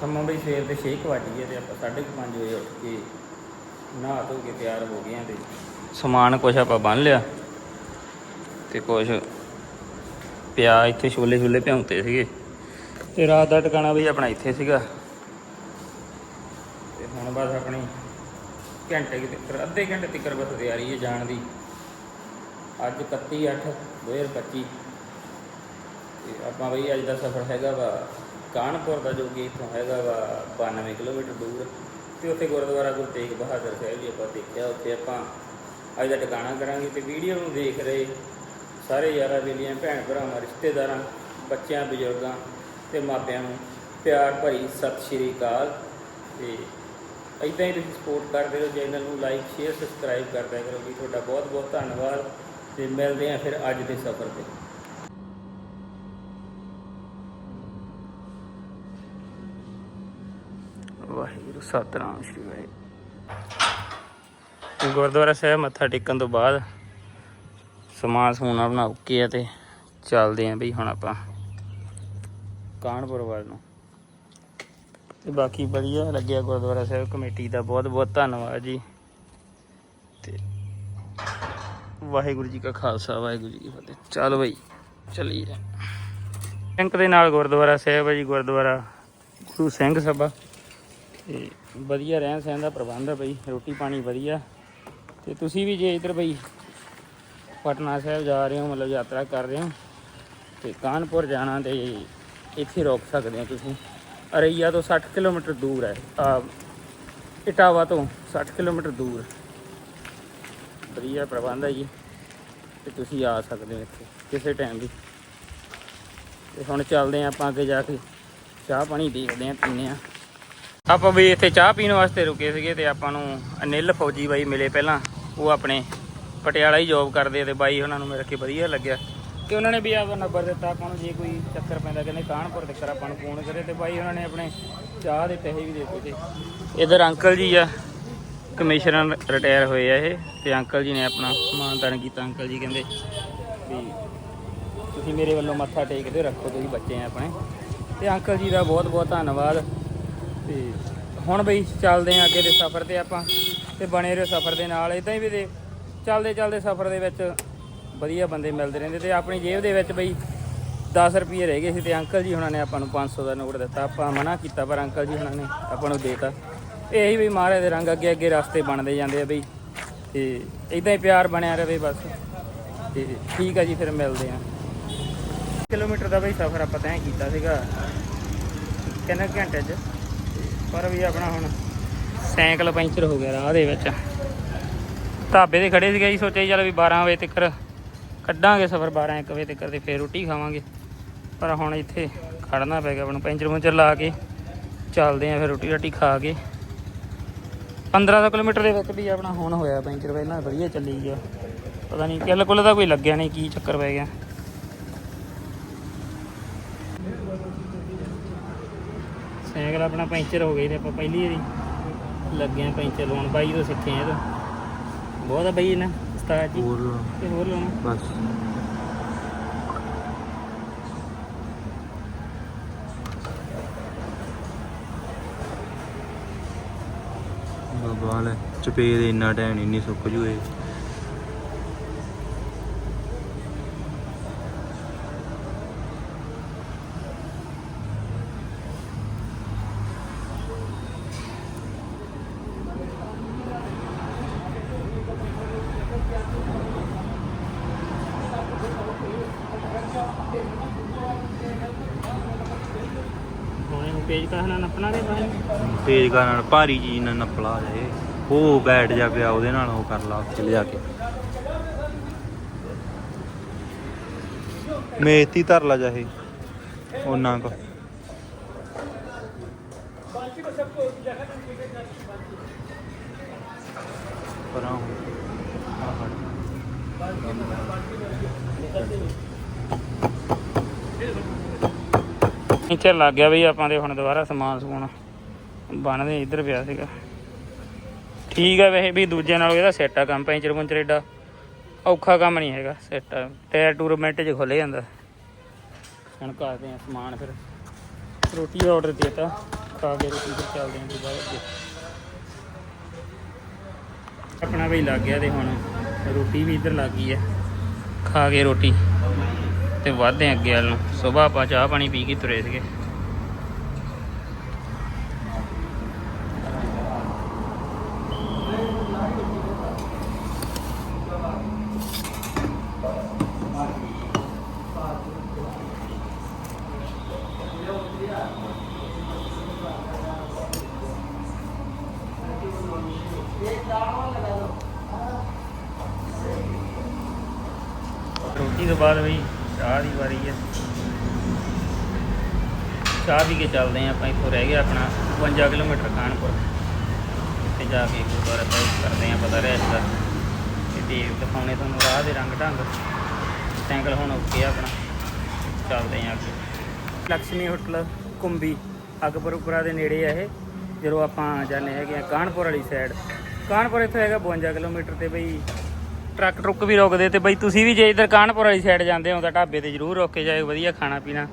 ਸਮਾਂ ਬਈ ਸਵੇਰ ਦੇ 6 ਵਜੇ ਗਏ ਤੇ ਆਪਾਂ 5:30 ਵਜੇ ਉੱਠ ਕੇ ਨਹਾ ਧੋ ਕੇ ਤਿਆਰ ਹੋ ਗਏ ਆਂ ਤੇ ਸਮਾਨ ਕੁਛ ਆਪਾਂ ਬੰਨ ਲਿਆ ਤੇ ਕੁਛ ਪਿਆ ਇੱਥੇ ਛੋਲੇ ਛੋਲੇ ਭਿਉਂਤੇ ਸੀਗੇ ਤੇ ਰਾਤ ਦਾ ਟਿਕਾਣਾ ਵੀ ਆਪਣਾ ਇੱਥੇ ਸੀਗਾ। ਤੇ ਹੁਣ ਬਸ ਆਪਣੀ ਘੰਟੇ ਕੁ ਤੱਕ, ਅੱਧੇ ਘੰਟੇ ਤੱਕ ਬਸ ਤਿਆਰੀ ਹੈ ਜਾਣ ਦੀ। ਅੱਜ 31 8 2025 ਤੇ ਆਪਾਂ ਬਈ ਅੱਜ ਦਾ ਸਫ਼ਰ ਹੈਗਾ ਵਾ ਕਾਨਪੁਰ ਦਾ ਜੋ ਕਿ ਇੱਥੋਂ ਹੈਗਾ ਵਾ 92 ਕਿਲੋਮੀਟਰ ਦੂਰ, ਤੇ ਉੱਥੇ ਗੁਰਦੁਆਰਾ ਗੁਰੂ ਤੇਗ ਬਹਾਦਰ ਸਾਹਿਬ ਜੀ ਆਪਾਂ ਦੇਖਿਆ, ਉੱਥੇ ਆਪਾਂ ਅੱਜ ਦਾ ਟਿਕਾਣਾ ਕਰਾਂਗੇ ਤੇ ਵੀਡੀਓ ਨੂੰ ਦੇਖ ਰਹੇ ਸਾਰੇ ਯਾਰਾਂ ਬੇਲੀਆਂ ਭੈਣ ਭਰਾਵਾਂ, ਰਿਸ਼ਤੇਦਾਰਾਂ, ਬੱਚਿਆਂ, ਬਜ਼ੁਰਗਾਂ ਤੇ ਮਾਪਿਆਂ ਨੂੰ ਪਿਆਰ ਭਰੀ ਸਤਿ ਸ਼੍ਰੀ ਅਕਾਲ। ਤੇ ਇਦਾਂ ਹੀ ਤੁਸੀਂ ਸਪੋਰਟ ਕਰਦੇ ਰਹੋ ਚੈਨਲ ਨੂੰ ਲਾਈਕ ਸ਼ੇਅਰ ਸਬਸਕ੍ਰਾਈਬ ਕਰਦਿਆ ਕਰੋ ਜੀ। ਤੁਹਾਡਾ ਬਹੁਤ ਬਹੁਤ ਧੰਨਵਾਦ ਤੇ ਮਿਲਦੇ ਹਾਂ ਫਿਰ ਅੱਜ ਦੇ ਸਫ਼ਰ ਤੇ ਵਾਹਿਗੁਰੂ ਸਤਨਾਮ ਸ਼੍ਰੀ ਵਾਹਿਗੁਰੂ ਗੁਰਦੁਆਰਾ ਸਾਹਿਬ ਮੱਥਾ ਟੇਕਣ ਤੋਂ ਬਾਅਦ ਸਮਾਨ ਸਮੂਨ ਆਪਣਾ ਓਕੇ ਆ ਤੇ ਚੱਲਦੇ ਆਂ ਬਈ ਹੁਣ ਆਪਾਂ ਕਾਨਪੁਰ ਵੱਲ ਨੂੰ। ਤੇ ਬਾਕੀ ਵਧੀਆ ਲੱਗਿਆ ਗੁਰਦੁਆਰਾ ਸਾਹਿਬ ਕਮੇਟੀ ਦਾ ਬਹੁਤ ਬਹੁਤ ਧੰਨਵਾਦ ਜੀ। ਤੇ ਵਾਹਿਗੁਰੂ ਜੀ ਕਾ ਖਾਲਸਾ, ਵਾਹਿਗੁਰੂ ਜੀ ਕੀ ਫਤਿਹ। ਚੱਲ ਬਈ, ਚਲੀਏ। ਬੈਂਕ ਦੇ ਨਾਲ ਗੁਰਦੁਆਰਾ ਸਾਹਿਬ ਹੈ ਜੀ, ਗੁਰਦੁਆਰਾ ਗੁਰੂ ਸਿੰਘ ਸਭਾ। ਤੇ ਵਧੀਆ ਰਹਿਣ ਸਹਿਣ ਦਾ ਪ੍ਰਬੰਧ ਹੈ ਬਈ, ਰੋਟੀ ਪਾਣੀ ਵਧੀਆ। ਤੇ ਤੁਸੀਂ ਵੀ ਜੇ ਇਧਰ ਬਈ ਪਟਨਾ ਸਾਹਿਬ ਜਾ ਰਹੇ ਹੋ, ਮਤਲਬ ਯਾਤਰਾ ਕਰ ਰਹੇ ਹੋ, ਤੇ ਕਾਨਪੁਰ ਜਾਣਾ ਤੇ ਇੱਥੇ ਰੋਕ ਸਕਦੇ ਹੋ ਤੁਸੀਂ। ਅਰਈਆ ਤੋਂ 60 ਕਿਲੋਮੀਟਰ ਦੂਰ ਹੈ, ਆ ਇਟਾਵਾ ਤੋਂ 60 ਕਿਲੋਮੀਟਰ ਦੂਰ। ਵਧੀਆ ਪ੍ਰਬੰਧ ਹੈ ਜੀ, ਤੇ ਤੁਸੀਂ ਆ ਸਕਦੇ ਹੋ ਇੱਥੇ, ਕਿਸੇ ਟਾਈਮ ਵੀ। ਤੇ ਹੁਣ ਚੱਲਦੇ ਹਾਂ ਆਪਾਂ ਅੱਗੇ ਜਾ ਕੇ, ਚਾਹ ਪਾਣੀ ਦੇਖਦੇ ਹਾਂ, ਪੀਂਦੇ ਹਾਂ। ਆਪਾਂ ਵੀ ਇੱਥੇ ਚਾਹ ਪੀਣ ਵਾਸਤੇ ਰੁਕੇ ਸੀਗੇ ਤੇ ਆਪਾਂ ਨੂੰ ਅਨਿਲ ਫੌਜੀ ਬਾਈ ਮਿਲੇ ਪਹਿਲਾਂ। ਉਹ ਆਪਣੇ ਪਟਿਆਲਾ ਹੀ ਜੌਬ ਕਰਦੇ ਆ ਤੇ ਬਾਈ ਉਹਨਾਂ ਨੂੰ ਮਿਲ ਕੇ ਵਧੀਆ ਲੱਗਿਆ। ਕਿ ਉਹਨਾਂ ਨੇ ਵੀ ਆਪਦਾ ਨੰਬਰ ਦਿੱਤਾ, ਆਪਾਂ ਨੂੰ ਜੇ ਕੋਈ ਚੱਕਰ ਪੈਂਦਾ, ਕਹਿੰਦੇ ਕਾਨਪੁਰ ਦੇ ਆਪਾਂ ਨੂੰ ਫੋਨ ਕਰੇ ਤੇ ਬਾਈ ਉਹਨਾਂ ਨੇ ਆਪਣੇ ਚਾਹ ਦੇ ਪੈਸੇ ਵੀ ਦੇ ਦਿੱਤੇ ਤੇ ਇਧਰ ਅੰਕਲ ਜੀ ਆ ਕਮਿਸ਼ਨਰ ਰਿਟਾਇਰ ਹੋਏ ਆ ਇਹ ਤੇ ਅੰਕਲ ਜੀ ਨੇ ਆਪਣਾ ਮਾਨਦਾਨ ਕੀਤਾ। ਅੰਕਲ ਜੀ ਕਹਿੰਦੇ ਵੀ ਤੁਸੀਂ ਮੇਰੇ ਵੱਲੋਂ ਮੱਥਾ ਟੇਕਦੇ ਰੱਖੋ, ਤੁਸੀਂ ਬੱਚੇ ਆ ਆਪਣੇ। ਤੇ ਅੰਕਲ ਜੀ ਦਾ ਬਹੁਤ ਬਹੁਤ ਧੰਨਵਾਦ। ਤੇ ਹੁਣ ਬਈ ਚੱਲਦੇ ਆਂ ਅੱਗੇ ਦੇ ਸਫ਼ਰ ਤੇ ਆਪਾਂ ਤੇ ਬਣੇ ਰਹੋ ਸਫ਼ਰ ਦੇ ਨਾਲ। ਇਦਾਂ ਹੀ ਵੀ ਦੇ ਚੱਲਦੇ ਚੱਲਦੇ ਸਫ਼ਰ ਦੇ ਵਿੱਚ ਵਧੀਆ ਬੰਦੇ ਮਿਲਦੇ ਰਹਿੰਦੇ ਤੇ ਆਪਣੀ ਜੇਬ ਦੇ ਵਿੱਚ ਬਈ 10 ਰੁਪਏ ਰਹਿ ਗਏ ਸੀ ਤੇ ਅੰਕਲ ਜੀ ਹੁਣਾਂ ਨੇ ਆਪਾਂ ਨੂੰ 500 ਦਾ ਨੋਟ ਦਿੱਤਾ। ਆਪਾਂ ਮਨਾ ਕੀਤਾ ਪਰ ਅੰਕਲ ਜੀ ਹੁਣਾਂ ਨੇ ਆਪਾਂ ਨੂੰ ਦੇਤਾ। ਇਹੀ ਵੀ ਮਹਾਰਾਜ ਦੇ ਰੰਗ ਅੱਗੇ ਅੱਗੇ ਰਸਤੇ ਬਣਦੇ ਜਾਂਦੇ ਆ ਬਈ ਤੇ ਇਦਾਂ ਹੀ ਪਿਆਰ ਬਣਿਆ ਰਹੇ ਬਸ। ਤੇ ਠੀਕ ਆ ਜੀ, ਫਿਰ ਮਿਲਦੇ ਆ। ਕਿਲੋਮੀਟਰ ਦਾ ਬਈ ਸਫ਼ਰ ਆਪਾਂ ਤੈਅ ਕੀਤਾ ਸੀਗਾ। ਕਿੰਨੇ ਕੁ ਘੰਟੇ 'ਚ? ਪਰ ਵੀ ਆਪਣਾ ਹੁਣ ਸਾਈਕਲ ਪੈਂਚਰ ਹੋ ਗਿਆ ਰਾਹ ਦੇ ਵਿੱਚ। ਢਾਬੇ ਤੇ ਖੜੇ ਸੀਗੇ ਜੀ, ਸੋਚਿਆ ਸੀ ਚੱਲ ਵੀ 12 ਵਜੇ ਤੱਕ ਕੱਢਾਂਗੇ ਸਫ਼ਰ 12 1 ਵਜੇ ਤੱਕ ਤੇ ਫੇਰ ਰੋਟੀ ਖਾਵਾਂਗੇ। ਪਰ ਹੁਣ ਇੱਥੇ ਖੜਨਾ ਪੈ ਗਿਆ ਆਪਾਂ ਨੂੰ ਪੈਂਚਰ ਪੁੰਚਰ ਲਾ ਕੇ ਚੱਲਦੇ ਆਂ ਫਿਰ ਰੋਟੀ ਰਾਟੀ ਖਾ ਕੇ। 15 ਕਿਲੋਮੀਟਰ ਦੇ ਵਿੱਚ ਵੀ ਆਪਣਾ ਹੁਣ ਹੋਇਆ ਪੈਂਚਰ, ਪਹਿਲਾਂ ਵਧੀਆ ਚੱਲੀ ਗਿਆ ਪਤਾ ਨਹੀਂ ਕਿੱਲ ਕੁੱਲ ਦਾ ਕੋਈ ਲੱਗਿਆ ਨਹੀਂ ਕੀ ਚੱਕਰ ਪੈ ਗਿਆ। ਸਾਈਕਲ ਆਪਣਾ ਪੈਂਚਰ ਹੋ ਗਿਆ ਤੇ ਆਪਾਂ ਪਹਿਲੀ ਵਾਰੀ ਲੱਗੇ ਆ ਪੈਂਚਰ ਲਾਉਣ ਬਾਈ ਤੋਂ ਸਿੱਖੇ ਆ ਇਹ ਤੋਂ। ਬਹੁਤ ਆ ਬਈ ਨਾ ਉਸਤਾਦ ਜੀ। ਹੋਰ ਤੇ ਹੋਰ ਲਾਉਣਾ। ਬਸ। ਬਾਬਾ ਲੈ ਚਪੇਦ ਇੰਨਾ ਟਾਈਮ ਨਹੀਂ ਇੰਨੀ ਸੁੱਕ ਜੂਏ ਹੁਣ ਇਹਨੂੰ ਪੇਜ ਕਹਣਾ ਨੱਪਣਾ ਦੇ ਬਾਹਰ ਤੇਜ਼ ਕਾਰ ਨਾਲ ਭਾਰੀ ਚੀਜ਼ ਨਾਲ ਨੱਪਲਾ ਜਾਏ ਉਹ ਬੈਠ ਜਾ ਪਿਆ, ਉਹਦੇ ਨਾਲ ਉਹ ਕਰ ਲਾ ਚਲੇ ਜਾ ਕੇ। ਮੇਤੀ ਧਰ ਲਾ ਜਾਏ ਉਹਨਾਂ ਕੋ ਪਰਾਂ ਇੱਥੇ ਲੱਗ ਗਿਆ ਬਈ ਆਪਾਂ ਦੇ ਹੁਣ ਦੁਬਾਰਾ ਸਮਾਨ ਸਮੂਨ। ਬਣਦੇ, ਇੱਧਰ ਪਿਆ ਸੀਗਾ। ਠੀਕ ਹੈ ਵੈਸੇ ਵੀ ਦੂਜੇ ਨਾਲੋਂ ਇਹਦਾ ਸੈੱਟ ਆ ਕੰਮ, ਪੈਂਚਰ ਪੁੰਚਰ ਏਡਾ ਔਖਾ ਕੰਮ ਨਹੀਂ ਹੈਗਾ ਸੈੱਟ ਆ। ਟਾਇਰ ਟੂਰ ਮਿੰਟ 'ਚ ਖੁੱਲ ਜਾਂਦਾ। ਹੁਣ ਕਰਦੇ ਆ ਸਮਾਨ ਫਿਰ। ਰੋਟੀ ਦਾ ਆਰਡਰ ਦਿੱਤਾ। ਖਾ ਕੇ ਰੋਟੀ ਫਿਰ ਚੱਲਦੇ ਹਾਂ ਦੁਬਾਰਾ ਅੱਗੇ। ਆਪਣਾ ਵੀ ਲੱਗ ਗਿਆ ਤੇ ਹੁਣ ਰੋਟੀ ਵੀ ਇੱਧਰ ਲੱਗ ਗਈ ਹੈ ਖਾ ਕੇ ਰੋਟੀ ਤੇ ਵੱਧਦੇ ਆਂ ਅੱਗੇ ਵੱਲ ਨੂੰ। ਸਵੇਰ ਆਪਾਂ ਚਾਹ ਪਾਣੀ ਪੀ ਕੇ ਤੁਰੇ ਸੀਗੇ ਰੋਟੀ ਤੋਂ ਬਾਅਦ ਵੀ ਚਾਹ ਦੀ ਵਾਰੀ ਹੈ। ਚਾਹ ਵੀ ਕੇ ਚੱਲਦੇ ਆਂ ਆਪਾਂ, ਇੱਥੋਂ ਰਹਿ ਗਿਆ ਆਪਣਾ 52 ਕਿਲੋਮੀਟਰ ਕਾਨਪੁਰ। ਤੇ ਜਾ ਕੇ ਗੁਰਦੁਆਰਾ ਸਾਹਿਬ ਕਰਦੇ ਆਂ ਪਤਾ ਰਿਹਾ ਇਸਦਾ ਤੇ ਦੇਵ ਦਿਖਾਉਣੇ ਤੁਹਾਨੂੰ ਰਾਹ ਦੇ ਰੰਗ ਢੰਗ। ਸਾਈਕਲ ਹੁਣ ਓਕੇ ਆ ਆਪਣਾ। ਚੱਲਦੇ ਆਂ ਅੱਗੇ। ਲక్ష్ਮੀ ਹੋਟਲ, ਕੁੰਬੀ ਅਕਬਰਪੁਰਾ ਦੇ ਨੇੜੇ ਆ ਇਹ। ਜਦੋਂ ਆਪਾਂ ਜਾਂਦੇ ਹੈਗੇ ਆ ਕਾਨਪੁਰ ਵਾਲੀ ਸਾਈਡ ਕਾਨਪੁਰ ਇੱਥੋਂ ਹੈਗਾ 52 ਕਿਲੋਮੀਟਰ ਤੇ ਬਈ ਟਰੱਕ ਟਰੁੱਕ ਵੀ ਰੋਕਦੇ ਤੇ ਬਈ ਤੁਸੀਂ ਵੀ ਜੇ ਇਧਰ ਕਾਨਪੁਰ ਵਾਲੀ ਸਾਈਡ ਜਾਂਦੇ ਹੋ ਤਾਂ ਢਾਬੇ ਤੇ ਜ਼ਰੂਰ ਰੋਕ ਕੇ ਜਾਇਓ ਵਧੀਆ ਖਾਣਾ ਪੀਣਾ।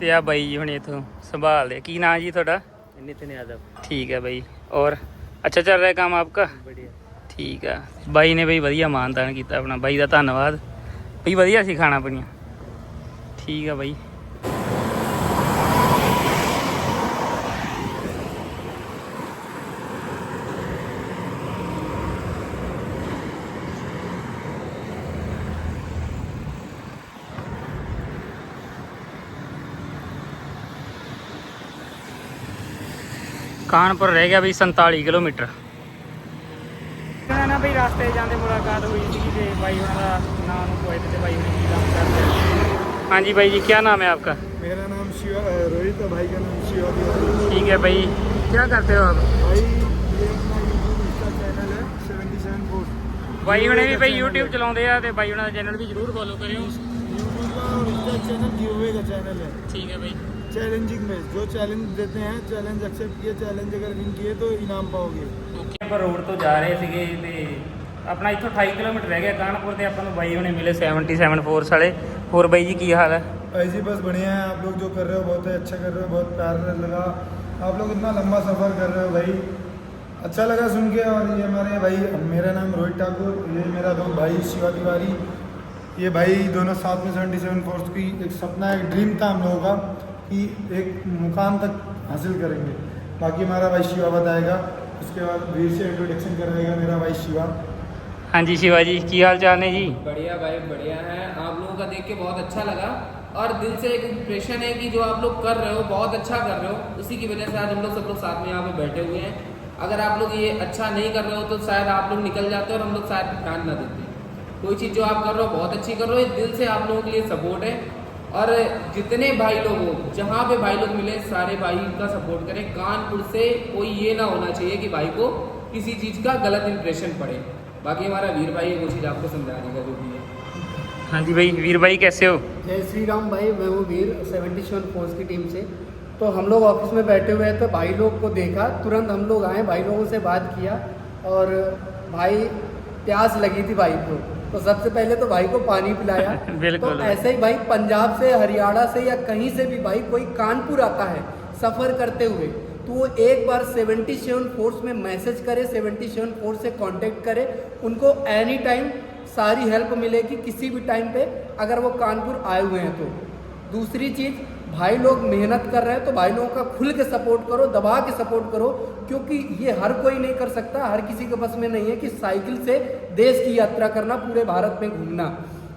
ਤੇ ਆ ਬਾਈ ਜੀ ਹੁਣ ਇਥੋਂ ਸੰਭਾਲਦੇ ਕੀ ਨਾਂ ਜੀ ਤੁਹਾਡਾ? ਨਿਤਿਨ ਯਾਦਵ ਠੀਕ ਹੈ ਬਾਈ। ਔਰ ਅੱਛਾ ਚੱਲ ਰਿਹਾ ਕੰਮ ਆਪਕਾ? ਬੜੀਆ ਠੀਕ ਆ। ਬਾਈ ਨੇ ਬਈ ਵਧੀਆ ਮਾਨਦਾਨ ਕੀਤਾ ਆਪਣਾ। ਬਾਈ ਦਾ ਧੰਨਵਾਦ। ਬਈ ਵਧੀਆ ਸੀ ਖਾਣਾ ਪੀਣਾ। ਠੀਕ ਆ ਬਾਈ। ਕਾਨਪੁਰ ਰਹਿ ਗਿਆ ਬਈ 47 ਕਿਲੋਮੀਟਰ ਉਹਨਾਂ ਨਾਲ ਬਈ ਰਸਤੇ ਜਾਂਦੇ ਮੁਲਾਕਾਤ ਹੋਈ ਸੀ ਤੇ ਬਾਈ ਉਹਨਾਂ ਦਾ ਨਾਮ ਨੂੰ ਪੁੱਛਦੇ ਤੇ ਬਾਈ ਉਹਨਾਂ ਕੀ ਕੰਮ ਕਰਦੇ हैं। हाँ जी भाई जी क्या नाम है आपका मेरा नाम शिवा अ, रोहित है भाई का नाम शिवा भी है। ठीक है भाई क्या करते हो आप भाई ये अपना यूट्यूब इसका चैनल है सेवेंटी सेवन फोर ਬਾਈ ਹੁਣੇ ਵੀ ਭਾਈ YouTube ਚਲਾਉਂਦੇ ਆ ਤੇ ਬਾਈ ਉਹਨਾਂ ਦਾ ਚੈਨਲ ਵੀ ਜਰੂਰ ਫੋਲੋ ਕਰਿਓ यूट्यूब का और इसका चैनल गिवे का चैनल है ਠੀਕ ਹੈ ਬਾਈ चैलेंजिंग में जो चैलेंज देते हैं चैलेंज एक्सेप्ट किए चैलेंज अगर विन किए तो इनाम पाओगे ਓਕੇ ਆਪਾਂ ਰੋਡ ਤੋਂ ਜਾ ਰਹੇ ਸੀਗੇ ਤੇ ਆਪਣਾ ਇੱਥੋਂ 28 ਕਿਲੋਮੀਟਰ ਰਹਿ ਗਿਆ ਕਾਨਪੁਰ ਤੇ ਆਪਾਂ ਨੂੰ ਬਾਈ ਹੁਣੇ ਮਿਲੇ 77 ਫੋਰਸ ਵਾਲੇ ਹੋਰ ਬਾਈ ਜੀ ਕੀ ਹਾਲ ਹੈ ऐसे बस बढ़िया है आप लोग जो कर रहे हो बहुत ही अच्छा कर रहे हो बहुत प्यार लगा आप लोग इतना लंबा सफ़र कर रहे हो भाई अच्छा लगा सुन के और ये हमारे भाई मेरा नाम रोहित ठाकुर ये मेरा दो भाई शिवा तिवारी ये भाई दोनों साथ में सेवेंटी सेवन फोर्स की एक सपना एक ड्रीम था हम लोगों का कि एक मुकाम तक हासिल करेंगे। बाकी हमारा भाई शिवा बताएगा उसके बाद वीर से इंट्रोडक्शन करवाएगा मेरा भाई शिवा। हाँ जी शिवा जी की हाल चाल है जी? बढ़िया भाई बढ़िया है। आप लोगों का देख के बहुत अच्छा लगा। और दिल से एक इम्प्रेशन है कि जो आप लोग कर रहे हो बहुत अच्छा कर रहे हो। उसी की वजह से आज हम लोग सब लोग साथ में यहाँ पे बैठे हुए हैं। अगर आप लोग ये अच्छा नहीं कर रहे हो तो शायद आप लोग निकल जाते हो और हम लोग शायद ध्यान ना देते। कोई चीज़ जो आप कर रहे हो बहुत अच्छी कर रहे हो। दिल से आप लोगों के लिए सपोर्ट है। और जितने भाई लोग हो जहाँ पे भाई लोग मिले सारे भाई का सपोर्ट करें। कानपुर से कोई ये ना होना चाहिए कि भाई को किसी चीज़ का गलत इंप्रेशन पड़े। बाकी हमारा वीर भाई वो चीज़ आपको समझाने का जो भी है। हाँ जी भाई वीर भाई कैसे हो? जय श्री राम भाई मैं हूँ वीर सेवेंटी सेवन फोर्स की टीम से। तो हम लोग ऑफ़िस में बैठे हुए थे तो भाई लोग को देखा तुरंत हम लोग आए भाई लोगों से बात किया और भाई प्यास लगी थी भाई को। तो सबसे पहले तो भाई को पानी पिलाया बिल्कुल। तो ऐसे ही भाई पंजाब से हरियाणा से या कहीं से भी भाई कोई कानपुर आता है सफ़र करते हुए तो वो एक बार 77 फोर्स में मैसेज करे 77 फोर्स से कांटेक्ट करे उनको एनी टाइम सारी हेल्प मिलेगी किसी भी टाइम पे अगर वो कानपुर आए हुए हैं तो दूसरी चीज़ भाई लोग मेहनत कर रहे हैं तो भाई लोगों का खुल के सपोर्ट करो, दबा के सपोर्ट करो, क्योंकि ये हर कोई नहीं कर सकता, हर किसी के बस में नहीं है कि साइकिल से देश की यात्रा करना, पूरे भारत में घूमना।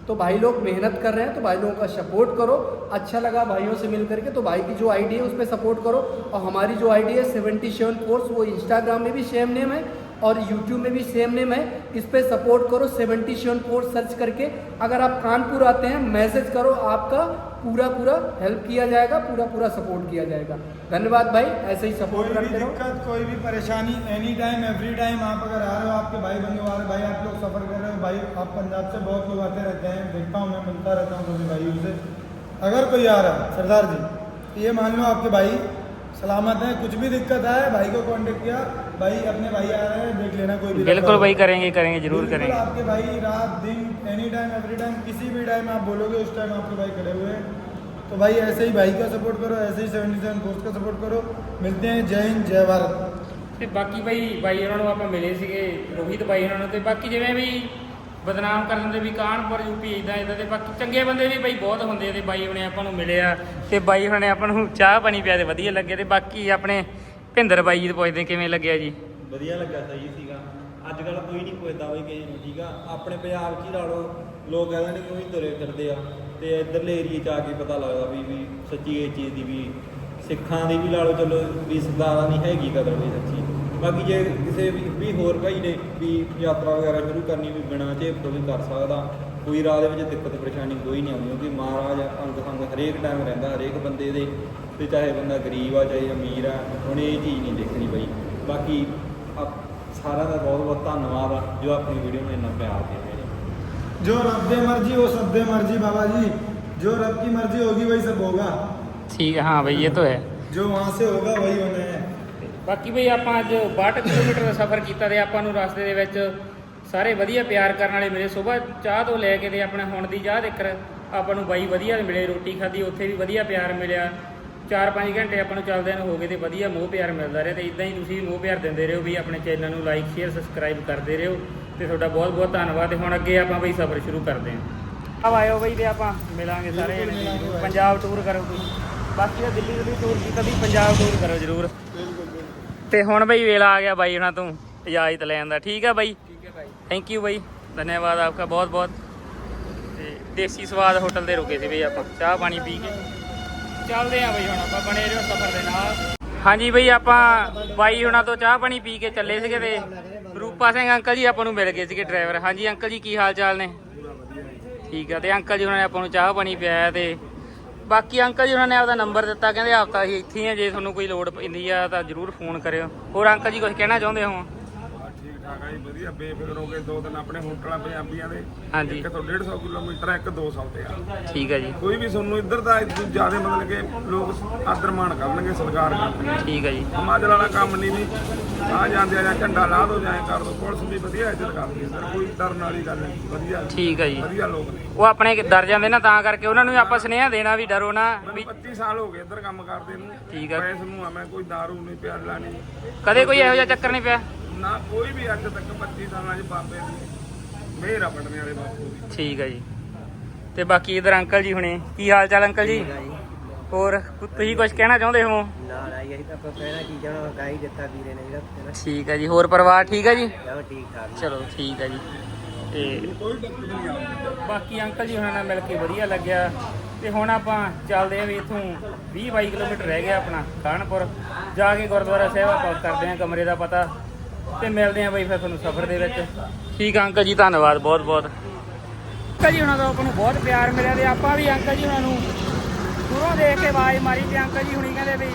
तो भाई लोग मेहनत कर रहे हैं तो भाई लोगों का सपोर्ट करो। अच्छा लगा भाइयों से मिल करके तो भाई की जो आईडी है, उस पर सपोर्ट करो। और हमारी जो आईडी है सेवेंटी सेवन फोर्स वो इंस्टाग्राम में भी सेम नेम है। और यूट्यूब में भी सेम नेम है। इस पर सपोर्ट करो सेवेंटी सेवन फोर सर्च करके। अगर आप कानपुर आते हैं मैसेज करो आपका पूरा पूरा हेल्प किया जाएगा पूरा पूरा सपोर्ट किया जाएगा। धन्यवाद भाई ऐसे ही कोई सपोर्ट भी करते रहो। दिक्कत कोई भी परेशानी एनी टाइम एवरी टाइम आप अगर आ रहे हो आपके भाई बंधु आ रहे भाई आप लोग सफ़र कर रहे हो भाई आप पंजाब से बहुत लोग आते रहते हैं देखता हूँ मैं मिलता रहता हूँ कभी भाइयों से। अगर कोई आ रहा है सरदार जी ये मान लो आपके भाई सलामत है कुछ भी दिक्कत आए भाई को कांटेक्ट किया भाई अपने भाई आ रहे हैं देख लेना कोई भी बिल्कुल रखा भाई हो। करेंगे करेंगे जरूर बिल्कुल करेंगे आपके भाई रात दिन एनी टाइम एवरी टाइम किसी भी टाइम आप बोलोगे उस टाइम आपके भाई खड़े हुए हैं तो भाई ऐसे ही भाई का सपोर्ट करो ऐसे ही सेवेंटी सेवन फोर्स का सपोर्ट करो मिलते हैं जय हिंद जय भारत ਤੇ ਬਾਕੀ ਬਾਈ ਬਾਈ ਉਹਨਾਂ ਨੂੰ ਆਪਾਂ ਮਿਲੇ ਸੀਗੇ ਰੋਹਿਤ ਬਾਈ ਉਹਨਾਂ ਨੂੰ ਤੇ ਬਾਕੀ ਜਿਵੇਂ ਵੀ ਬਦਨਾਮ ਕਰਨ ਦੇ ਵੀ ਕਾਨਪੁਰ ਯੂਪੀ ਇਦਾਂ ਇਦਾਂ ਤੇ ਬਾਕੀ ਚੰਗੇ ਬੰਦੇ ਵੀ ਬਈ ਬਹੁਤ ਹੁੰਦੇ ਆ ਤੇ ਬਾਈ ਹੁਣੇ ਆਪਾਂ ਨੂੰ ਮਿਲਿਆ ਆ ਤੇ ਬਾਈ ਹੁਣੇ ਆਪਾਂ ਨੂੰ ਚਾਹ ਪਾਣੀ ਪਿਆ ਤੇ ਵਧੀਆ ਲੱਗੇ ਤੇ ਬਾਕੀ ਆਪਣੇ ਭਿੰਦਰ ਬਾਈ ਜੀ ਤੋਂ ਪੁੱਛਦੇ ਕਿਵੇਂ ਲੱਗਿਆ ਜੀ? ਵਧੀਆ ਲੱਗਾ ਸਹੀ ਸੀਗਾ ਅੱਜ ਕੱਲ ਕੋਈ ਨਹੀਂ ਪੁੱਛਦਾ ਬਈ ਕਿਸੇ ਨੂੰ, ਠੀਕ ਆ। ਆਪਣੇ ਪੰਜਾਬ 'ਚ ਹੀ ਲਾ ਲਓ, ਲੋਕ ਕਹਿੰਦੇ ਨੇ ਕਿਉਂ ਹੀ ਤੁਰੇ ਫਿਰਦੇ ਆ। ਤੇ ਇਧਰਲੇ ਏਰੀਏ 'ਚ ਆ ਕੇ ਪਤਾ ਲੱਗਦਾ ਵੀ ਵੀ ਸੱਚੀ ਇਹ ਚੀਜ਼ ਦੀ ਵੀ ਸਿੱਖਾਂ ਦੀ ਵੀ ਲਾ ਲਓ, ਚਲੋ ਵੀ ਸਰਦਾਰਾਂ ਦੀ ਹੈਗੀ ਕਦਰ ਵੀ ਸੱਚੀ। ਬਾਕੀ ਜੇ ਕਿਸੇ ਵੀ ਵੀ ਹੋਰ ਭਾਈ ਨੇ ਵੀ ਯਾਤਰਾ ਵਗੈਰਾ ਸ਼ੁਰੂ ਕਰਨੀ ਵੀ ਬਿਨਾਂ ਝੇਪ ਤੋਂ ਵੀ ਕਰ ਸਕਦਾ ਕੋਈ ਰਾਹ ਦੇ ਵਿੱਚ ਦਿੱਕਤ ਪਰੇਸ਼ਾਨੀ ਕੋਈ ਨਹੀਂ ਆਉਂਦੀ ਕਿਉਂਕਿ ਮਹਾਰਾਜ ਅੰਗ ਸੰਗ ਹਰੇਕ ਟਾਈਮ ਰਹਿੰਦਾ ਹਰੇਕ ਬੰਦੇ ਦੇ ਤੇ ਚਾਹੇ ਬੰਦਾ ਗਰੀਬ ਆ ਚਾਹੇ ਅਮੀਰ ਆ ਹੁਣ ਇਹ ਚੀਜ਼ ਨਹੀਂ ਦੇਖਣੀ ਬਈ ਬਾਕੀ ਆਪ- ਸਾਰਿਆਂ ਦਾ ਬਹੁਤ ਬਹੁਤ ਧੰਨਵਾਦ ਆ ਜੋ ਆਪਣੀ ਵੀਡੀਓ ਨੂੰ ਇੰਨਾ ਪਿਆਰ ਦੇ ਰਹੇ ਨੇ जो रब दे मर्जी वो सब दे मर्जी बाबा जी जो रब की मर्जी होगी वही सब होगा ਠੀਕ ਹੈ ਹਾਂ ਬਾਈ ਇਹ ਤਾਂ ਹੈ जो वहाँ से होगा वही होना है ਬਾਕੀ ਬਈ ਆਪਾਂ ਅੱਜ 62 ਕਿਲੋਮੀਟਰ ਦਾ ਸਫ਼ਰ ਕੀਤਾ ਤੇ ਆਪਾਂ ਨੂੰ ਰਸਤੇ ਦੇ ਵਿੱਚ ਸਾਰੇ ਵਧੀਆ ਪਿਆਰ ਕਰਨ ਵਾਲੇ ਮਿਲੇ। ਸਵੇਰ ਚਾਹ ਤੋਂ ਲੈ ਕੇ ਤੇ ਆਪਣੇ ਹੁਣ ਦੀ ਚਾਹ ਤੱਕ ਆਪਾਂ ਨੂੰ ਬਾਈ ਵਧੀਆ ਮਿਲੇ ਰੋਟੀ ਖਾਧੀ ਉੱਥੇ ਵੀ ਵਧੀਆ ਪਿਆਰ ਮਿਲਿਆ। 4-5 ਘੰਟੇ ਆਪਾਂ ਨੂੰ ਚੱਲਦਿਆਂ ਨੂੰ ਹੋ ਗਏ ਤੇ ਵਧੀਆ ਮੋਹ ਪਿਆਰ ਮਿਲਦਾ ਰਿਹਾ ਤੇ ਇਦਾਂ ਹੀ ਤੁਸੀਂ ਮੋਹ ਪਿਆਰ ਦਿੰਦੇ ਰਹੋ ਵੀ ਆਪਣੇ ਚੈਨਲ ਨੂੰ ਲਾਈਕ ਸ਼ੇਅਰ ਸਬਸਕ੍ਰਾਈਬ ਕਰਦੇ ਰਹੋ ਤੇ ਤੁਹਾਡਾ ਬਹੁਤ ਬਹੁਤ ਧੰਨਵਾਦ ਤੇ ਹੁਣ ਅੱਗੇ ਆਪਾਂ ਬਈ ਸਫ਼ਰ ਸ਼ੁਰੂ ਕਰਦੇ ਹਾਂ। ਆਓ ਆਇਓ ਬਈ ਤੇ ਆਪਾਂ ਮਿਲਾਂਗੇ ਸਾਰੇ ਪੰਜਾਬ ਟੂਰ ਕਰੋ ਤੁਸੀਂ। ਬਾਕੀ ਦਿੱਲੀ ਦਿੱਲੀ ਟੂਰ ਕੀਤਾ ਵੀ ਪੰਜਾਬ ਟੂਰ ਕਰੋ ਜਰੂਰ। ਤੇ ਹੁਣ ਬਈ ਵੇਲਾ ਆ ਗਿਆ ਬਾਈ ਉਹਨਾਂ ਤੋਂ ਇਜਾਜ਼ਤ ਲੈਣ ਦਾ। ਠੀਕ ਹੈ ਬਾਈ? ਠੀਕ ਹੈ ਬਾਈ। ਥੈਂਕ ਯੂ ਬਾਈ। ਧੰਨਵਾਦ ਆਪਕਾ ਬਹੁਤ ਬਹੁਤ। ਤੇ ਦੇਸੀ ਸਵਾਦ ਹੋਟਲ ਦੇ ਰੁਕੇ ਸੀ ਬਈ ਆਪਾਂ। ਚਾਹ ਪਾਣੀ ਪੀ ਕੇ। ਚੱਲਦੇ ਆ ਬਈ ਹੁਣ ਆਪਾਂ ਬਣੇ ਰਹੋ ਸਫਰ ਦੇ ਨਾਲ। ਹਾਂਜੀ ਬਈ ਆਪਾਂ ਬਾਈ ਉਹਨਾਂ ਤੋਂ ਚਾਹ ਪਾਣੀ ਪੀ ਕੇ ਚੱਲੇ ਸੀਗੇ ਤੇ ਰੂਪਾ ਸਿੰਘ ਅੰਕਲ ਜੀ ਆਪਾਂ ਨੂੰ ਮਿਲ ਗਏ ਸੀਗੇ ਡਰਾਈਵਰ ਹਾਂਜੀ ਅੰਕਲ ਜੀ ਕੀ ਹਾਲ ਚਾਲ ਨੇ? ਠੀਕ ਆ ਤੇ ਅੰਕਲ ਜੀ ਉਹਨਾਂ ਨੇ ਆਪਾਂ ਨੂੰ ਚਾਹ ਪਾਣੀ ਪਿਆਇਆ ਤੇ ਬਾਕੀ ਅੰਕਲ ਜੀ ਉਹਨਾਂ ਨੇ ਆਪਦਾ ਨੰਬਰ ਦਿੱਤਾ, ਕਹਿੰਦੇ ਹਫਤਾ ਅਸੀਂ ਇੱਥੇ ਹੀ ਆ, ਜੇ ਤੁਹਾਨੂੰ ਕੋਈ ਲੋੜ ਪੈਂਦੀ ਆ ਤਾਂ ਜਰੂਰ ਫੋਨ ਕਰਿਓ। ਹੋਰ ਅੰਕਲ ਜੀ ਕੁਝ ਕਹਿਣਾ ਚਾਹੁੰਦੇ ਹੋ? ਠੀਕ ਆ ਜੀ ਵਧੀਆ। ਬੇਫਿਕਰ ਹੋ ਕੇ ਦੋ ਦਿਨ ਆਪਣੇ ਹੋਟਲਾਂ ਪੰਜਾਬੀਆਂ ਦੇ ਹਾਂਜੀ। ਇੱਕ ਤੋਂ 150 ਕਿਲੋਮੀਟਰ ਆ, ਇੱਕ 200 ਤੇ ਆ। ਠੀਕ ਹੈ ਜੀ। ਕੋਈ ਵੀ ਤੁਹਾਨੂੰ ਇੱਧਰ ਦਾ ਜ਼ਿਆਦਾ ਮਤਲਬ ਕਿ ਲੋਕ ਆਦਰ ਮਾਣ ਕਰਨਗੇ ਸਤਿਕਾਰ ਕਰਨਗੇ। ਠੀਕ ਹੈ ਜੀ। ਹਿਮਾਚਲ ਵਾਲਾ ਕੰਮ ਨਹੀਂ ਵੀ ਆ ਜਾਂਦੇ ਆ ਜਾਂ ਝੰਡਾ ਲਾ ਦੋ ਜਾਂ ਐਂ ਕਰ ਦੋ ਪੁਲਿਸ ਵੀ ਵਧੀਆ ਇੱਜ਼ਤ ਕਰਦੀ ਹੈ ਸਰ ਕੋਈ ਡਰਨ ਵਾਲੀ ਗੱਲ ਨਹੀਂ ਵਧੀਆ। ਠੀਕ ਹੈ ਜੀ। ਵਧੀਆ ਲੋਕ ਨੇ। ਉਹ ਆਪਣੇ ਡਰ ਜਾਂਦੇ ਨਾ ਤਾਂ ਕਰਕੇ ਉਹਨਾਂ ਨੂੰ ਵੀ ਆਪਾਂ ਸੁਨੇਹਾ ਦੇਣਾ ਵੀ ਡਰੋ ਨਾ ਵੀ ਮੈਨੂੰ 25 ਸਾਲ ਹੋ ਗਏ ਇੱਧਰ ਕੰਮ ਕਰਦੇ ਨੂੰ। ਠੀਕ ਆ। ਪੈਸ ਨੂੰ ਆ ਮੈਂ ਕੋਈ दारू ਨਹੀਂ ਪਿਆਲਾ ਨਹੀਂ। ਕਦੇ ਕੋਈ ਇਹੋ ਜਿਹਾ ਚੱਕਰ ਨਹੀਂ ਪਿਆ? ਨਾ ਕੋਈ ਵੀ ਅੱਜ ਤੱਕ 25 ਸਾਲਾਂ 'ਚ ਬਾਬੇ ਦੀ। ਮਿਹਰ ਆ ਵਾਲੇ ਬਾਪੂ ਦੀ। ਠੀਕ ਹੈ ਜੀ। ਤੇ ਬਾਕੀ ਇਧਰ ਅੰਕਲ ਜੀ ਹੁਣੇ ਕੀ ਹਾਲ ਚਾਲ ਅੰਕਲ ਜੀ? ਹੋਰ ਕੁ- ਤੁਸੀਂ ਕੁਝ ਕਹਿਣਾ ਚਾਹੁੰਦੇ ਹੋ? ਨਾਲ ਆਈ ਅਸੀਂ ਤਾਂ ਆਪਾਂ ਕਹਿਣਾ ਕੀ ਜਾਣਾ ਗਾਈ ਦਿੱਤਾ ਵੀਰੇ ਨੇ ਜਿਹੜਾ ਕਹਿੰਦਾ ਠੀਕ ਹੈ ਜੀ ਹੋਰ ਪਰਿਵਾਰ ਠੀਕ ਹੈ ਜੀ? ਚਲੋ ਠੀਕ ਠਾਕ ਚਲੋ ਠੀਕ ਹੈ ਜੀ। ਤੇ ਬਾਕੀ ਅੰਕਲ ਜੀ ਹੁਣਾਂ ਨਾਲ ਮਿਲ ਕੇ ਵਧੀਆ ਲੱਗਿਆ। ਤੇ ਹੁਣ ਆਪਾਂ ਚੱਲਦੇ ਆਂ ਵੀ ਇਥੋਂ 20 22 ਕਿਲੋਮੀਟਰ ਰਹਿ ਗਿਆ ਆਪਣਾ ਖਾਨਪੁਰ। ਜਾ ਕੇ ਗੁਰਦੁਆਰਾ ਸਾਹਿਬ ਆਪਾਂ ਕਰਦੇ ਆਂ ਕਮਰੇ ਦਾ ਪਤਾ। ਤੇ ਮਿਲਦੇ ਆਂ ਬਈ ਫਿਰ ਤੁਹਾਨੂੰ ਸਫ਼ਰ ਦੇ ਵਿੱਚ ਠੀਕ ਆ ਅੰਕਲ ਜੀ ਧੰਨਵਾਦ ਬਹੁਤ ਬਹੁਤ ਅੰਕਲ ਜੀ ਹੁਣਾਂ ਦਾ ਆਪਾਂ ਨੂੰ ਬਹੁਤ ਪਿਆਰ ਮਿਲਿਆ ਤੇ ਆਪਾਂ ਵੀ ਅੰਕਲ ਜੀ ਹੁਣਾਂ ਨੂੰ ਦੂਰੋਂ ਦੇਖ ਕੇ ਆਵਾਜ਼ ਮਾਰੀ ਤੇ ਅੰਕਲ ਜੀ ਹੁਣੀ ਕਹਿੰਦੇ ਵੀ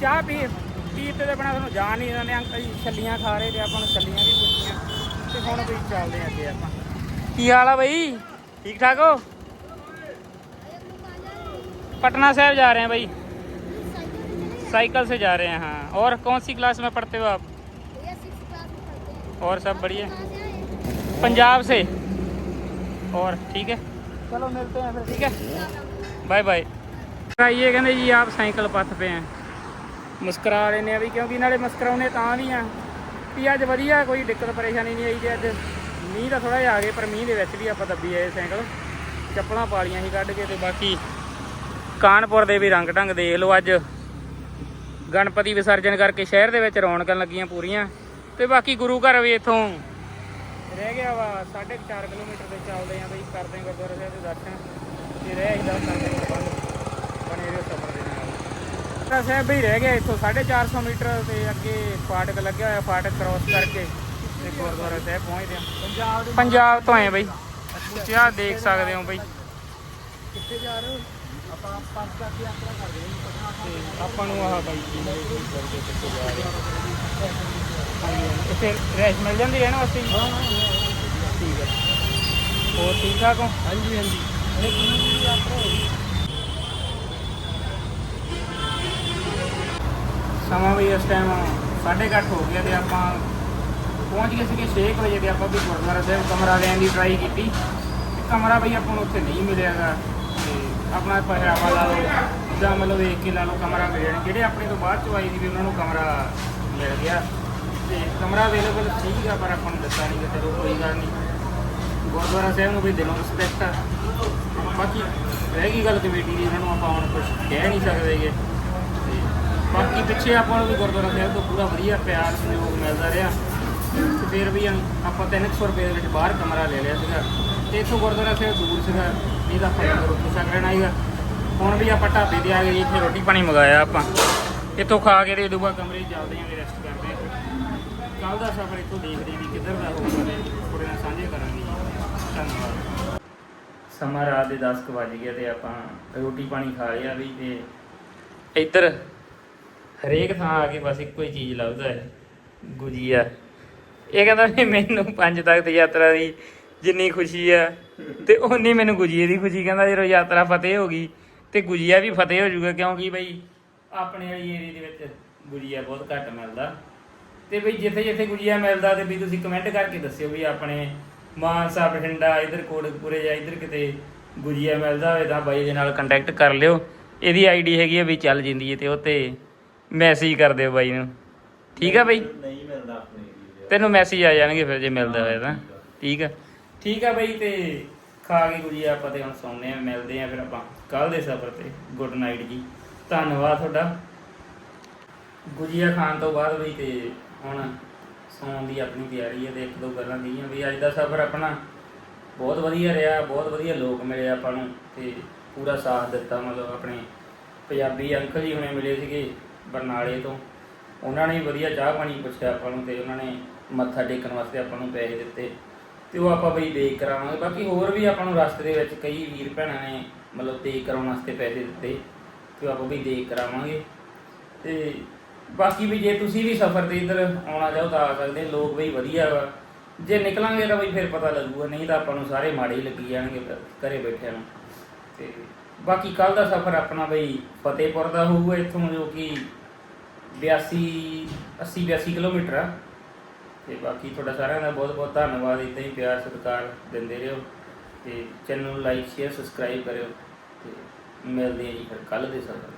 ਚਾਹ ਪੀ ਪੀ ਤੇ ਬਣਾ ਤੁਹਾਨੂੰ ਜਾਣ ਨਹੀਂ ਦਿੰਦੇ ਅੰਕਲ ਜੀ ਛੱਲੀਆਂ ਖਾ ਰਹੇ ਤੇ ਆਪਾਂ ਨੂੰ ਛੱਲੀਆਂ ਵੀ ਪੁੱਛੀਆਂ ਤੇ ਹੁਣ ਵੀ ਚੱਲਦੇ ਆਂ ਅੱਗੇ ਆਪਾਂ ਕੀ ਹਾਲ ਆ ਬਈ ਠੀਕ ਠਾਕ ਹੋ पटना साहब जा रहे हैं भाई साइकिल से जा रहे हैं हाँ और कौन सी क्लास में पढ़ते हो आप और सब बढ़िया पंजाब से और ठीक है चलो मिलते हैं फिर ठीक है बाय बाय ਆਈਏ ਕਹਿੰਦੇ ਜੀ ਆਪ ਸਾਈਕਲ ਪੱਥ ਪਏ ਆ ਮੁਸਕਰਾ ਰਹੇ ਨੇ ਵੀ ਕਿਉਂਕਿ ਨਾਲੇ ਮੁਸਕਰਾਉਨੇ ਤਾਂ ਵੀ ਆ ਵੀ ਅੱਜ ਵਧੀਆ ਕੋਈ ਦਿੱਕਤ ਪਰੇਸ਼ਾਨੀ ਨਹੀਂ ਆਈ ਤੇ ਅੱਜ ਮੀਂਹ ਤਾਂ ਥੋੜਾ ਜਿਹਾ ਆ ਗਏ ਪਰ ਮੀਂਹ ਦੇ ਵਿੱਚ ਵੀ ਆਪਾਂ ਦੱਬੀ ਆਏ ਸਾਈਕਲ ਚੱਪਲਾਂ ਪਾ ਲਈਆਂ ਸੀ ਕੱਢ ਕੇ ਤੇ ਬਾਕੀ ਕਾਨਪੁਰ ਦੇ ਵੀ ਰੰਗ ਢੰਗ ਦੇਖ ਲਓ ਅੱਜ ਗਣਪਤੀ ਵਿਸਰਜਨ ਕਰਕੇ ਸ਼ਹਿਰ ਦੇ ਵਿੱਚ ਰੌਣਕਾਂ ਲੱਗੀਆਂ ਪੂਰੀਆਂ ਤੇ ਬਾਕੀ ਗੁਰੂ ਘਰ ਵੀ ਇੱਥੋਂ। ਰਹਿ ਗਿਆ ਵਾ 4.5 ਕਿਲੋਮੀਟਰ ਤੇ ਚੱਲਦੇ ਆਂ ਬਈ ਕਰਦੇ ਗੁਰਦੁਆਰਾ ਸਾਹਿਬ ਦੇ ਦਰਸ਼ਨ। ਤੇ ਰਹਿ ਹੀ ਦਾ ਕਰਦੇ ਆਂ ਬੰਦ ਬਣੇ ਰਹੋ ਸਫਰ ਦੇ ਨਾਲ। ਗੁਰਦੁਆਰਾ ਸਾਹਿਬ ਵੀ ਰਹਿ ਗਿਆ ਇੱਥੋਂ 450 ਮੀਟਰ ਤੇ ਅੱਗੇ ਫਾਟਕ ਲੱਗਿਆ ਹੋਇਆ ਫਾਟਕ ਕ੍ਰਾਸ ਕਰਕੇ ਤੇ ਗੁਰਦੁਆਰਾ ਸਾਹਿਬ ਪਹੁੰਚਦੇ ਆਂ। ਪੰਜਾਬ ਪੰਜਾਬ ਤੋਂ ਆਏ ਬਈ। ਆਹ ਦੇਖ ਸਕਦੇ ਹੋ ਬਈ। ਤੇ ਆਪਾਂ ਨੂੰ ਆਹ ਬਾਈ ਜੀ ਨੇ ਕੀ ਕਰਕੇ ਕਿੱਥੇ ਜਾ ਰਹੇ ਹਾਂਜੀ ਹਾਂਜੀ। ਇੱਥੇ ਰੈਸ਼ ਮਿਲ ਜਾਂਦੀ ਹੈ ਨਾ ਵਾਸਤੇ ਠੀਕ ਹੈ। ਹੋਰ ਠੀਕ ਠਾਕ ਹੋ? ਹਾਂਜੀ ਹਾਂਜੀ। ਸਮਾਂ ਵੀ ਇਸ ਟਾਈਮ 8:30 ਹੋ ਗਿਆ ਤੇ ਆਪਾਂ ਪਹੁੰਚ ਗਏ ਸੀਗੇ 6 ਵਜੇ ਤੇ ਆਪਾਂ ਵੀ ਗੁਰਦੁਆਰਾ ਸਾਹਿਬ ਕਮਰਾ ਲੈਣ ਦੀ ਟਰਾਈ ਕੀਤੀ। ਤੇ ਕਮਰਾ ਬਈ ਆਪਾਂ ਨੂੰ ਉੱਥੇ ਨਹੀਂ ਮਿਲਿਆਗਾ ਤੇ ਆਪਣਾ ਪਹਿਰਾਵਾ ਲਾ ਲਓ ਜਾਂ ਮਤਲਬ ਵੇਖ ਕੇ ਲਾ ਲਓ ਕਮਰਾ ਮਿਲ ਜਾਣਾ ਜਿਹੜੇ ਆਪਣੇ ਤੋਂ ਬਾਅਦ ਚ ਆਈ ਸੀ ਵੀ ਉਹਨਾਂ ਨੂੰ ਕਮਰਾ ਮਿਲ ਗਿਆ। ਤੇ ਕਮਰਾ ਅਵੇਲੇਬਲ ਠੀਕ ਆ ਪਰ ਆਪਾਂ ਨੂੰ ਦਿੱਤਾ ਨਹੀਂ ਕਿ ਚਲੋ ਕੋਈ ਗੱਲ ਨਹੀਂ ਗੁਰਦੁਆਰਾ ਸਾਹਿਬ ਨੂੰ ਵੀ ਦਿਲੋਂ ਰਿਸਪੈਕਟ ਆ। ਬਾਕੀ ਰਹਿ ਗਈ ਗੱਲ ਕਮੇਟੀ ਦੀ ਉਹਨਾਂ ਨੂੰ ਆਪਾਂ ਹੁਣ ਕੁਝ ਕਹਿ ਨਹੀਂ ਸਕਦੇਗੇ ਤੇ ਬਾਕੀ ਪਿੱਛੇ ਆਪਾਂ ਨੂੰ ਵੀ ਗੁਰਦੁਆਰਾ ਸਾਹਿਬ ਤੋਂ ਪੂਰਾ ਵਧੀਆ ਪਿਆਰ ਸਹਿਯੋਗ ਮਿਲਦਾ ਰਿਹਾ। ਤੇ ਫਿਰ ਵੀ ਆਪਾਂ 300 ਰੁਪਏ ਦੇ ਵਿੱਚ ਬਾਹਰ ਕਮਰਾ ਲੈ ਲਿਆ ਸੀਗਾ। ਤੇ ਇੱਥੋਂ ਗੁਰਦੁਆਰਾ ਸਾਹਿਬ ਦੂਰ ਸੀਗਾ ਨਹੀਂ ਤਾਂ ਆਪਾਂ ਇੱਥੇ ਰੋਟੀ ਛਕ ਲੈਣਾ ਸੀਗਾ। ਹੁਣ ਵੀ ਆਪਾਂ ਢਾਬੇ ਤੇ ਆ ਗਏ ਜੀ, ਇੱਥੇ ਰੋਟੀ ਪਾਣੀ ਮੰਗਾਇਆ ਆਪਾਂ। ਇੱਥੋਂ ਖਾ ਕੇ ਤੇ ਦੂਆ ਕਮਰੇ 'ਚ ਚੱਲਦੇ ਆਂ ਰੈਸਟ ਕਰਦੇ ਕੱਲ ਦਾ ਸਫ਼ਰ ਇੱਥੋਂ ਦੇਖਦੇ ਵੀ ਕਿੱਧਰ ਦਾ ਹੋਊਗਾ ਤੇ ਥੋੜੇ ਨਾਲ ਸਾਂਝੇ ਕਰਾਂਗੇ ਜੀ। ਧੰਨਵਾਦ। ਸਮਾਂ ਰਾਤ ਦੇ 10 ਕੁ ਵੱਜ ਗਿਆ ਤੇ ਆਪਾਂ ਰੋਟੀ ਪਾਣੀ ਖਾ ਲਿਆ ਵੀ ਤੇ ਇੱਧਰ ਹਰੇਕ ਥਾਂ ਆ ਕੇ ਬਸ ਇੱਕੋ ਹੀ ਚੀਜ਼ ਲੱਭਦਾ ਹੈ, ਗੁਜੀਆ। ਇਹ ਕਹਿੰਦਾ ਵੀ ਮੈਨੂੰ ਪੰਜ ਤਖ਼ਤ ਯਾਤਰਾ ਦੀ ਜਿੰਨੀ ਖੁਸ਼ੀ ਆ ਤੇ ਓਨੀ ਮੈਨੂੰ ਗੁਜੀਏ ਦੀ ਖੁਸ਼ੀ। ਕਹਿੰਦਾ ਜਦੋਂ ਯਾਤਰਾ ਫਤਿਹ ਹੋ ਗਈ ਤੇ ਗੁਜੀਆ ਵੀ ਫਤਿਹ ਹੋ ਜਾਊਗਾ ਕਿਉਂਕਿ ਬਈ ਆਪਣੇ ਵਾਲੀ ਏਰੀਆ ਦੇ ਵਿੱਚ ਗੁਜੀਆ ਬਹੁਤ ਘੱਟ ਮਿਲਦਾ। ਤੇ ਬਈ ਜਿੱਥੇ ਜਿੱਥੇ ਗੁਜੀਆ ਮਿਲਦਾ ਤੇ ਵੀ ਤੁਸੀਂ ਕਮੈਂਟ ਕਰਕੇ ਦੱਸਿਓ ਵੀ ਆਪਣੇ ਮਾਨਸਾ ਬਠਿੰਡਾ ਇਧਰ ਕੋਟਕਪੂਰੇ ਜਾਂ ਇਧਰ ਕਿਤੇ ਗੁਜੀਆ ਮਿਲਦਾ ਹੋਵੇ ਤਾਂ ਬਾਈ ਦੇ ਨਾਲ ਕੰਟੈਕਟ ਕਰ ਲਿਓ। ਇਹਦੀ ਆਈਡੀ ਹੈਗੀ ਹੈ ਵੀ ਚੱਲ ਜਿੰਦੀ ਹੈ ਤੇ ਉਹ ਤੇ ਮੈਸੇਜ ਕਰ ਦਿਓ ਬਾਈ ਨੂੰ। ਠੀਕ ਆ ਬਾਈ? ਨਹੀਂ ਮਿਲਦਾ ਆਪਣੇ ਤੈਨੂੰ ਮੈਸੇਜ ਆ ਜਾਣਗੇ ਫਿਰ ਜੇ ਮਿਲਦਾ ਹੋਇਆ ਤਾਂ। ਠੀਕ ਆ। ਠੀਕ ਆ। ਬਾਈ ਤੇ ਖਾ ਕੇ ਗੁਜੀਆ ਆਪਾਂ ਤੇ ਹੁਣ ਸੌਂਦੇ ਆ ਮਿਲਦੇ ਆ ਫਿਰ ਆਪਾਂ ਕੱਲ ਦੇ ਸਫ਼ਰ ਤੇ। ਗੁੱਡ ਨਾਈਟ ਜੀ। ਧੰਨਵਾਦ ਤੁਹਾਡਾ। ਗੁਜੀਆ ਖਾਣ ਤੋਂ ਬਾਅਦ ਵੀ ਤੇ ਹੁਣ ਸੌਣ ਦੀ ਆਪਣੀ ਤਿਆਰੀ ਹੈ ਤੇ ਇੱਕ ਦੋ ਗੱਲਾਂ ਦੀਆਂ ਵੀ ਅੱਜ ਦਾ ਸਫ਼ਰ ਆਪਣਾ ਬਹੁਤ ਵਧੀਆ ਰਿਹਾ, ਬਹੁਤ ਵਧੀਆ ਲੋਕ ਮਿਲੇ ਆਪਾਂ ਨੂੰ ਤੇ ਪੂਰਾ ਸਾਥ ਦਿੱਤਾ, ਮਤਲਬ ਆਪਣੇ ਪੰਜਾਬੀ ਅੰਕਲ ਜੀ ਹੁਣੇ ਮਿਲੇ ਸੀਗੇ ਬਰਨਾਲੇ ਤੋਂ। ਉਹਨਾਂ ਨੇ ਵਧੀਆ ਚਾਹ ਪਾਣੀ ਪੁੱਛਿਆ ਆਪਾਂ ਨੂੰ ਤੇ ਉਹਨਾਂ ਨੇ ਮੱਥਾ ਟੇਕਣ ਵਾਸਤੇ ਆਪਾਂ ਨੂੰ ਪੈਸੇ ਦਿੱਤੇ ਤੇ ਉਹ ਆਪਾਂ ਬਈ ਦੇਖ ਕਰਾਵਾਂਗੇ। ਬਾਕੀ ਹੋਰ ਵੀ ਆਪਾਂ ਨੂੰ ਰਸਤੇ ਦੇ ਵਿੱਚ ਕਈ ਵੀਰ ਭੈਣਾਂ ਨੇ ਮਤਲਬ ਦੇਖ ਕਰਾਉਣ ਵਾਸਤੇ ਪੈਸੇ ਦਿੱਤੇ ਤੇ ਉਹ ਆਪਾਂ ਵੀ ਦੇਖ ਕਰਾਵਾਂਗੇ ਤੇ ਬਾਕੀ ਵੀ ਜੇ ਤੁਸੀਂ ਵੀ ਸਫ਼ਰ ਤੇ ਇੱਧਰ ਆਉਣਾ ਚਾਹੋ ਤਾਂ ਆ ਸਕਦੇ, ਲੋਕ ਬਈ ਵਧੀਆ ਵਾ। ਜੇ ਨਿਕਲਾਂਗੇ ਤਾਂ ਵੀ ਫਿਰ ਪਤਾ ਲੱਗੂਗਾ, ਨਹੀਂ ਤਾਂ ਆਪਾਂ ਨੂੰ ਸਾਰੇ ਮਾੜੇ ਹੀ ਲੱਗੀ ਜਾਣਗੇ ਫਿਰ ਘਰੇ ਬੈਠਿਆਂ ਨੂੰ। ਤੇ ਬਾਕੀ ਕੱਲ ਦਾ ਸਫ਼ਰ ਆਪਣਾ ਬਈ ਫਤਿਹਪੁਰ ਦਾ ਹੋਊਗਾ ਇੱਥੋਂ ਜੋ ਕਿ 82 80 82 ਕਿਲੋਮੀਟਰ ਆ। ਤੇ ਬਾਕੀ ਤੁਹਾਡਾ ਸਾਰਿਆਂ ਦਾ ਬਹੁਤ ਬਹੁਤ ਧੰਨਵਾਦ, ਇਦਾਂ ਹੀ ਪਿਆਰ ਸਤਿਕਾਰ ਦਿੰਦੇ ਰਹੋ। ਤੇ ਚੈਨਲ ਨੂੰ ਲਾਈਕ, ਸ਼ੇਅਰ, ਸਬਸਕ੍ਰਾਈਬ ਕਰਿਓ। ਤੇ ਮਿਲਦੇ ਹਾਂ ਜੀ ਫਿਰ ਕੱਲ ਦੇ ਸਫ਼ਰ